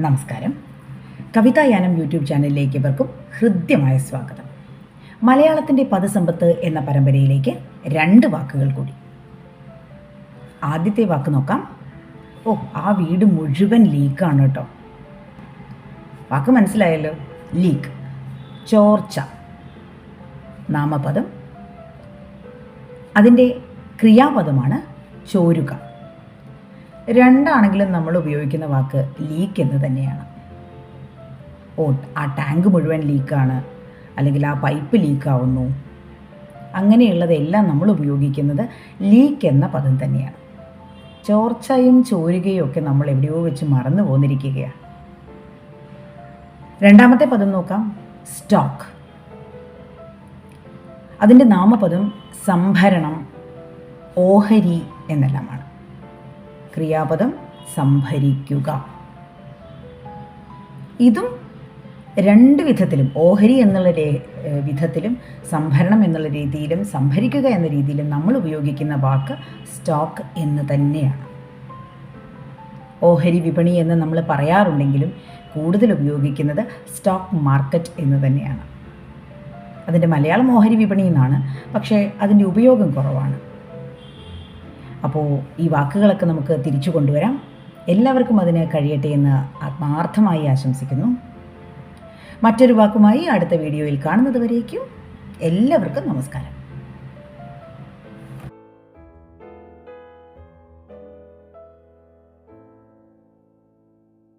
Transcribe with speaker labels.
Speaker 1: നമസ്കാരം. കവിതായാനം യൂട്യൂബ് ചാനലിലേക്ക് ഇവർക്കും ഹൃദ്യമായ സ്വാഗതം. മലയാളത്തിന്റെ പദസമ്പത്ത് എന്ന പരമ്പരയിലേക്ക് രണ്ട് വാക്കുകൾ കൂടി. ആദ്യത്തെ വാക്ക് നോക്കാം. ഓ ആ വീട് മുഴുവൻ ലീക്കാണ് കേട്ടോ. വാക്ക് മനസ്സിലായല്ലോ? ലീക്ക്. ചോർച്ച. നാമപദം. അതിന്റെ ക്രിയാപദമാണ് ചോരുക. രണ്ടാണെങ്കിലും നമ്മൾ ഉപയോഗിക്കുന്ന വാക്ക് ലീക്ക് എന്ന് തന്നെയാണ്. ഓ ആ ടാങ്ക് മുഴുവൻ ലീക്കാണ് അല്ലെങ്കിൽ ആ പൈപ്പ് ലീക്കാവുന്നു അങ്ങനെയുള്ളതെല്ലാം നമ്മൾ ഉപയോഗിക്കുന്നത് ലീക്ക് എന്ന പദം തന്നെയാണ്. ചോർച്ചയും ചോരുകയും ഒക്കെ നമ്മൾ എവിടെയോ വെച്ച് മറന്നു പോന്നിരിക്കുകയാണ്. രണ്ടാമത്തെ പദം നോക്കാം. സ്റ്റോക്ക് അതിന്റെ നാമപദം സംഭരണം ഓഹരി എന്നെല്ലാമാണ്. ക്രിയാപദം സംഭരിക്കുക. ഇതും രണ്ട് വിധത്തിലും ഓഹരി എന്നുള്ള വിധത്തിലും സംഭരണം എന്നുള്ള രീതിയിലും സംഭരിക്കുക എന്ന രീതിയിലും നമ്മൾ ഉപയോഗിക്കുന്ന വാക്ക് സ്റ്റോക്ക് എന്ന് തന്നെയാണ്. ഓഹരി വിപണി എന്ന് നമ്മൾ പറയാറുണ്ടെങ്കിലും കൂടുതൽ ഉപയോഗിക്കുന്നത് സ്റ്റോക്ക് മാർക്കറ്റ് എന്ന് തന്നെയാണ്. അതിന്റെ മലയാളം ഓഹരി വിപണി എന്നാണ് പക്ഷേ അതിന്റെ ഉപയോഗം കുറവാണ്. അപ്പോൾ ഈ വാക്കുകളൊക്കെ നമുക്ക് തിരിച്ചു കൊണ്ടുവരാം. എല്ലാവർക്കും അതിന് കഴിയട്ടെ എന്ന് ആത്മാർത്ഥമായി ആശംസിക്കുന്നു. മറ്റൊരു വാക്കുമായി അടുത്ത വീഡിയോയിൽ കാണുന്നത് വരേക്കും എല്ലാവർക്കും നമസ്കാരം.